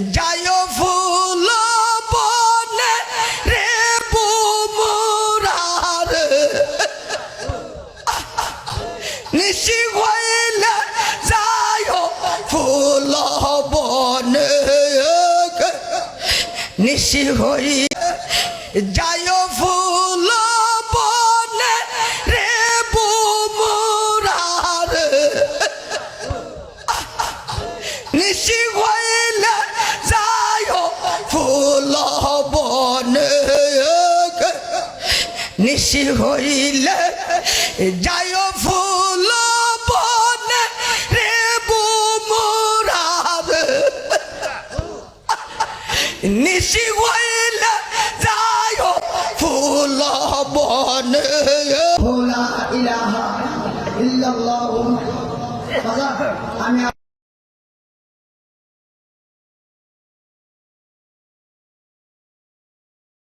যাইও ফুল বনে রে বুমুরার। নিশি হইলে যাইও ফুল বনে। নিশি হই যাইও ফুল ফুল নিশি হইলে যায় ফুল নিশি হইলে যায় ফুল বনে ইলাহা ইল্লাল্লাহু। আমি